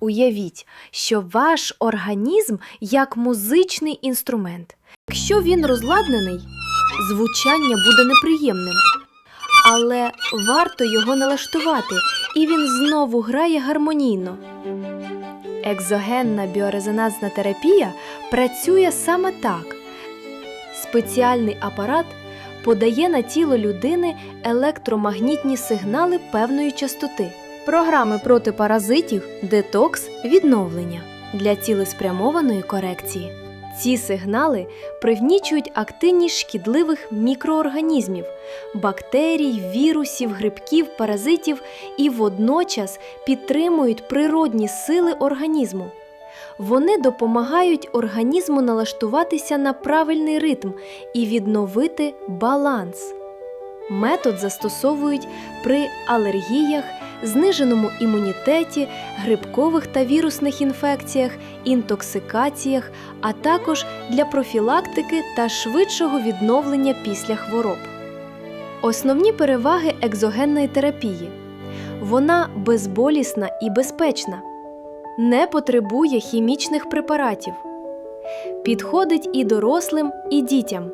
Уявіть, що ваш організм як музичний інструмент. Якщо він розладнений, звучання буде неприємним. Але варто його налаштувати, і він знову грає гармонійно. Екзогенна біорезонансна терапія працює саме так. Спеціальний апарат подає на тіло людини електромагнітні сигнали певної частоти. Програми проти паразитів, детокс, відновлення для цілеспрямованої корекції. Ці сигнали пригнічують активність шкідливих мікроорганізмів, бактерій, вірусів, грибків, паразитів і водночас підтримують природні сили організму. Вони допомагають організму налаштуватися на правильний ритм і відновити баланс. Метод застосовують при алергіях, зниженому імунітеті, грибкових та вірусних інфекціях, інтоксикаціях, а також для профілактики та швидшого відновлення після хвороб. Основні переваги екзогенної терапії. Вона безболісна і безпечна, не потребує хімічних препаратів, підходить і дорослим, і дітям,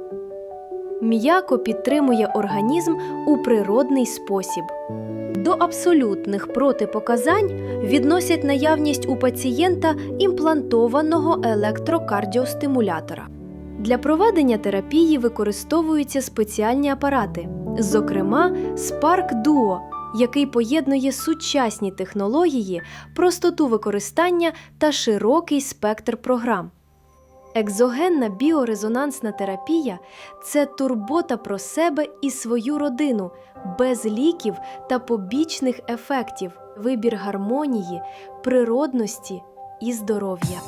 м'яко підтримує організм у природний спосіб. До абсолютних протипоказань відносять наявність у пацієнта імплантованого електрокардіостимулятора. Для проведення терапії використовуються спеціальні апарати, зокрема Spark Duo, який поєднує сучасні технології, простоту використання та широкий спектр програм. Екзогенна біорезонансна терапія це турбота про себе і свою родину без ліків та побічних ефектів, вибір гармонії, природності і здоров'я.